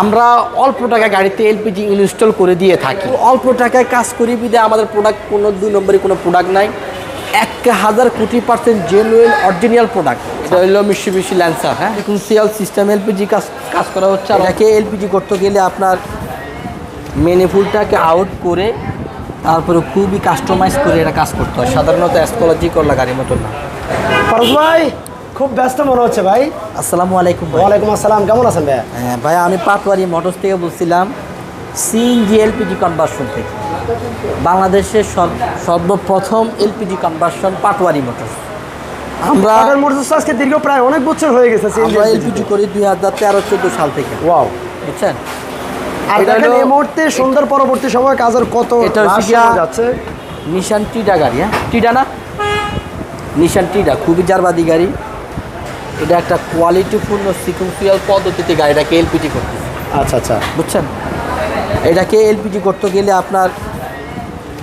আমরা অল্প টাকায় গাড়িতে এলপিজি ইনস্টল করে দিয়ে থাকি। অল্প টাকায় কাজ করি বিদে আমাদের প্রোডাক্ট কোনো দুই নম্বরে কোনো প্রোডাক্ট নাই। এক হাজার কোটি পার্সেন্ট জেনুইন অরিজিনাল প্রোডাক্ট এটা হলো মিশিবিশি ল্যান্সার হ্যাঁ? দেখুন সিএল সিস্টেম এলপিজি কাজ কাজ করা হচ্ছে। এটাকে এলপিজি করতে গেলে আপনার মেনিফুলটাকে আউট করে তারপরে খুবই কাস্টমাইজ করে এটা কাজ করতে হয়। সাধারণত অ্যাস্ট্রোলজি করলা গাড়ির মতন না। ভাই! খুব ব্যস্ত মনে হচ্ছে ভাই। আসসালামু আলাইকুম ওয়ালাইকুম আসসালাম কেমন আছেন ভাই হ্যাঁ ভাই আমি পাটওয়ারি মোটরস থেকে বলছিলাম সিএনজি এলপিজি কনভার্সন থেকে। বাংলাদেশের সর্ব- সর্বপ্রথম এলপিজি কনভার্সন পাটওয়ারি মোটরস। আমরা মোটরস আজকে দীর্ঘ প্রায় অনেক বছর হয়ে গেছে আমরা এলপিজি করি দুই হাজার তেরো চোদ্দ সাল থেকে। ওয়াও। বুঝছেন? আর দেখেন এই মুহূর্তে সুন্দর পরবর্তী সময় কাজের কত এটা যাচ্ছে। নিশান টিডা গাড়ি হ্যাঁ? টিডা না? নিশান টিডা খুবই জারবাদি গাড়ি। এটা একটা কোয়ালিটিপূর্ণ সিকুয়েন্সিয়াল পদ্ধতিতে গাড়িটাকে এলপিজি করতে আচ্ছা আচ্ছা। বুঝছেন? এটাকে এলপিজি করতে গেলে আপনার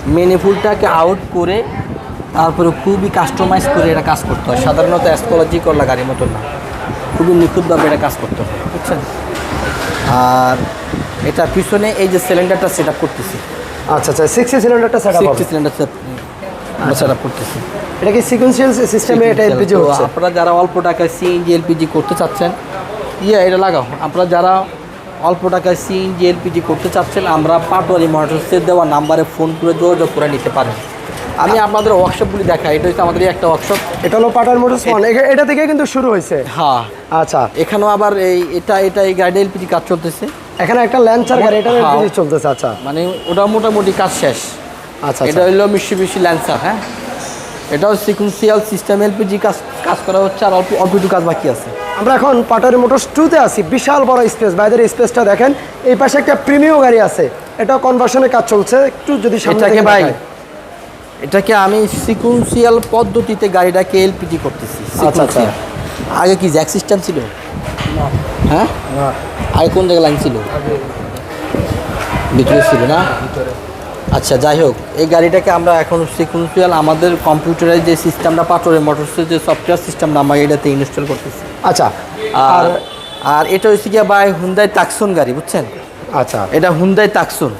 মেনিফুলটাকে আউট করে তারপরে খুবই কাস্টমাইজ করে এটা কাজ করতে হয়। সাধারণত অ্যাস্ট্রোলজি করলা গাড়ির মতন না। খুবই নিখুঁতভাবে এটা কাজ করতে হয়। বুঝছেন? আর এটা পিছনে এই যে সিলিন্ডারটা সেট আপ করতেছি। আচ্ছা আচ্ছা। সিক্সটি সিলিন্ডারটা সেট আপ সিক্সটি সিলিন্ডার আমরা সেট আপ করতেছি। এটা কি সিকোয়েন্সিয়াল সিস্টেমে এটা এলপিজি তো হচ্ছে? আপনারা যারা অল্প টাকায় সিএনজি এলপিজি করতে চাচ্ছেন ইয়ে এটা লাগাও। আপনারা যারা অল্প টাকায় সিএনজি এলপিজি করতে চাচ্ছেন আমরা পাটোয়ারি মোটরসের দেওয়া নাম্বারে ফোন করে যোগাযোগ করে নিতে পারেন। আমি আপনাদের ওয়ার্কশপগুলি দেখাই। এটা হচ্ছে আমাদের একটা ওয়ার্কশপ এটা হলো পাটার মোটরস ওয়ান এটা থেকে কিন্তু শুরু হয়েছে। হ্যাঁ। আচ্ছা। এখানেও আবার এই এটা এটা এই গাড়িটা এলপিজি কাজ চলতেছে। এখানে একটা ল্যান্সার গাড়ি এটা হ্যাঁ। এলপিজি চলতেছে। আচ্ছা। মানে ওটা মোটামুটি কাজ শেষ। আচ্ছা এটা আচ্ছা। হলো মিশিবিশি ল্যান্সার হ্যাঁ? এটাও সিকুয়েন্সিয়াল সিস্টেম এলপিজি কাজ কাজ করা হচ্ছে আর অল্প অল্প কাজ বাকি আছে। আমরা এখন পাটারি মোটরস টুতে আছি বিশাল বড় স্পেস বাইরের স্পেসটা দেখেন এই পাশে একটা প্রিমিয়াম গাড়ি আছে। এটাও কনভার্সনের কাজ চলছে। একটু যদি সামনে ভাই এটাকে আমি সিকুয়েন্সিয়াল পদ্ধতিতে গাড়িটাকে এলপিজি করতেছি আচ্ছা, আচ্ছা। আগে কি জ্যাক সিস্টেম ছিল? হ্যাঁ? আগে কোন জায়গায় লাইন ছিল? ভিতরে ছিল না? আচ্ছা যাই হোক এই গাড়িটাকে আমরা এখন সিকুয়েন্সিয়াল আমাদের কম্পিউটারের যে সিস্টেমটা পাথরের মোটরসের যে সফটওয়্যার সিস্টেমটা আমরা এটাতে ইনস্টল করতেছি। আচ্ছা আর আর এটা হচ্ছে গিয়ে ভাই হুন্দাই তাকসুন গাড়ি বুঝছেন? আচ্ছা। এটা হুন্দাই তাকসুন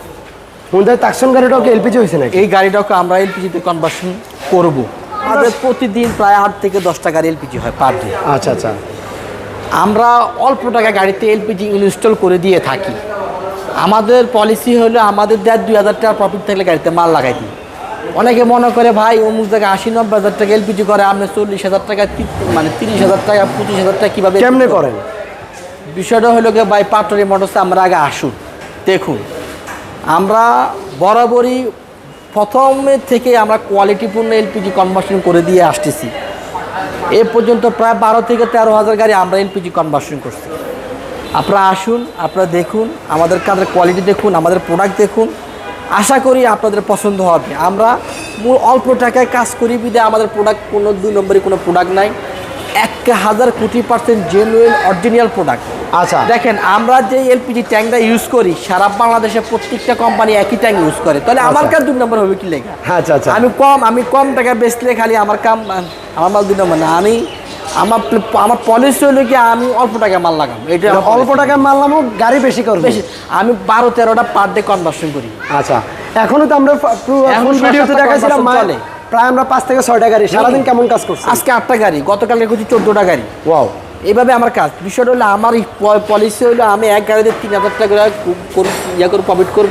হুন্ডাই তাকসন গাড়িটাও এলপিজি হয়েছে নাকি? এই গাড়িটাকে আমরা এলপিজিতে কনভার্সন করব। আমাদের প্রতিদিন প্রায় আট থেকে দশটা গাড়ি এলপিজি হয় পার ডে আচ্ছা আচ্ছা। আমরা অল্প টাকা গাড়িতে এলপিজি ইনস্টল করে দিয়ে থাকি। আমাদের পলিসি হলো আমাদের দেয় দুই হাজার টাকা প্রফিট থাকলে গাড়িতে মাল লাগাই দিই অনেকে মনে করে ভাই অমুক জায়গায় আশি নব্বই হাজার টাকা এলপিজি করে আপনি চল্লিশ হাজার টাকা মানে তিরিশ হাজার টাকা পঁচিশ হাজার টাকা কীভাবে কেমনে করেন? বিষয়টা হলো গিয়ে ভাই পাটরি মোটরসে আমরা আগে আসুন দেখুন। আমরা বরাবরই প্রথমে থেকে আমরা কোয়ালিটিপূর্ণ এলপিজি কনভার্সন করে দিয়ে আসতেছি। এ পর্যন্ত প্রায় বারো থেকে তেরো হাজার গাড়ি আমরা এলপিজি কনভার্সন করছি। আপনারা আসুন আপনারা দেখুন আমাদের কাজের কোয়ালিটি দেখুন আমাদের প্রোডাক্ট দেখুন। আশা করি আপনাদের পছন্দ হবে। আমরা মূল অল্প টাকায় কাজ করি বিদে আমাদের প্রোডাক্ট কোনো দুই নম্বরে কোনো প্রোডাক্ট নাই। এক হাজার কোটি পার্সেন্ট জেনুইন অরিজিনাল প্রোডাক্ট আচ্ছা। দেখেন আমরা যে এলপিজি ট্যাঙ্কটা ইউজ করি সারা বাংলাদেশে প্রত্যেকটা কোম্পানি একই ট্যাঙ্ক ইউজ করে। তাহলে আমার কাজ দুই নম্বর হবে কি লেখা আচ্ছা আচ্ছা। আমি কম আমি কম টাকা বেচলে খালি আমার কাম আমার মাল দুই নম্বর না। আমি আমার আমার পলিসি হলো কি আমি অল্প টাকা মাল লাগাম এটা অল্প। টাকায় মারলামও গাড়ি বেশি করবে। বেশি। আমি বারো তেরোটা পার ডে কনভার্সন করি। আচ্ছা। এখনও তো আমরা এখন ভিডিওতে সাতটা দেখাইছিলাম conversion মা- চলে। প্রায় আমরা পাঁচ থেকে ছয়টা গাড়ি। সারাদিন কেমন কাজ করছি? আজকে আটটা গাড়ি গতকালকে করছি চোদ্দোটা গাড়ি। ওয়াও। এইভাবে আমার কাজ। বিষয়টা হলো আমার পলিসি হলো আমি এক গাড়িতে তিন হাজার টাকা করে কো- করে ইয়া প্রফিট করব।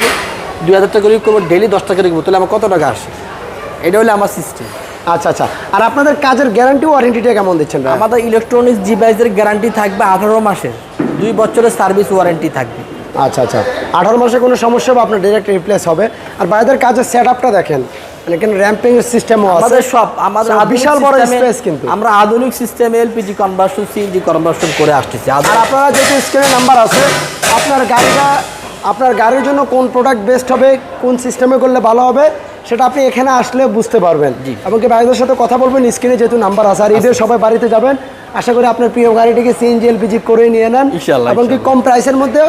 দুই হাজার টাকা করে করব ডেলি দশ টাকা করে করব। তাহলে আমার কত টাকা আসে? এটা হলো আমার সিস্টেম আচ্ছা আচ্ছা। আর আপনাদের কাজের গ্যারান্টি ওয়ারেন্টিটা কেমন দিচ্ছেন? আমাদের ইলেকট্রনিক্স ডিভাইসের গ্যারান্টি থাকবে আঠারো মাসের। দুই বছরের সার্ভিস ওয়ারেন্টি থাকবে। আচ্ছা আচ্ছা। আঠারো মাসে কোনো সমস্যা হবে আপনার ডিরেক্ট রিপ্লেস হবে। আর বাইরের কাজের সেট আপটা দেখেন। মানে এখানে র্যাম্পিং সিস্টেমও আছে। আমাদের সব আমাদের বিশাল বড় system-এ- স্পেস কিন্তু। আমরা আধুনিক সিস্টেমে এলপিজি কনভার্সন সিএনজি কনভার্সন করে আসতেছি। আর আধুনিক- আপনারা যেহেতু স্ক্রিনে নাম্বার আছে আপনার গাড়িটা আপনার গাড়ির জন্য কোন প্রোডাক্ট বেস্ট হবে কোন সিস্টেমে করলে ভালো হবে সেটা আপনি এখানে আসলে বুঝতে পারবেন। জি। এবং কি ভাইদের সাথে কথা বলবেন স্ক্রিনে যেহেতু নাম্বার আছে আর ঈদের সবাই বাড়িতে যাবেন আশা করি আপনার প্রিয় গাড়িটিকে সিএনজি এলপিজি করে নিয়ে নেন। ইনশাআল্লাহ, এবং কি কম প্রাইসের মধ্যে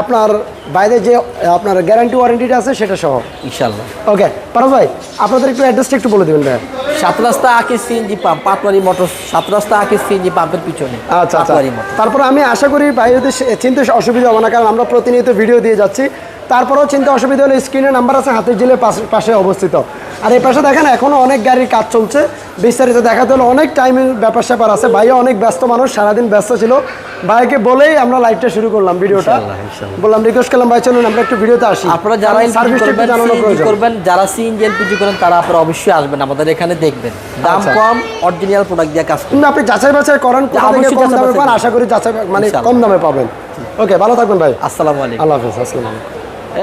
আপনার বাইরে যে আপনার গ্যারান্টি ওয়ারেন্টিটা আছে সেটা সহ। ইনশাল্লাহ ওকে পারো ভাই আপনাদের একটু অ্যাড্রেসটা একটু বলে দেবেন ভাই সাত রাস্তা আকিস সিএনজি পাম্প পাটওয়ারি মোটর সাত রাস্তা আকিস সিএনজি পাম্পের পিছনে আচ্ছা আচ্ছা। তারপরে আমি আশা করি বাইরেতে চিনতে অসুবিধা হবে না কারণ আমরা প্রতিনিয়ত ভিডিও দিয়ে যাচ্ছি। তারপরেও চিন্তা অসুবিধা হলে স্ক্রিনে নাম্বার আছে হাতের জিলের পাশে অবস্থিত। আর এই পাশে দেখেন এখনও অনেক গাড়ির কাজ চলছে। বিস্তারিত দেখাতে হলে অনেক টাইমের ব্যাপার স্যাপার আছে। ভাইয়া অনেক ব্যস্ত মানুষ সারাদিন ব্যস্ত ছিল। ভাইকে বলেই আমরা লাইভটা শুরু করলাম ভিডিওটা। বললাম রিকোয়েস্ট করলাম ভাই চলুন আমরা একটু ভিডিওতে আসি। আপনারা যারা একটু করবেন যারা সিএনজি এলপিজি করেন তারা আপনারা অবশ্যই আসবেন আমাদের এখানে দেখবেন। দাম আচ্ছা। কম অরিজিনাল প্রোডাক্ট দিয়ে কাজ করুন আপনি যাচাই বাছাই করেন অবশ্যই কম দামে পান আশা করি যাচাই মানে কম দামে পাবেন। ওকে ভালো থাকবেন ভাই। আসসালামু আলাইকুম। আল্লাহ হাফিজ আসসালামু আলাইকুম।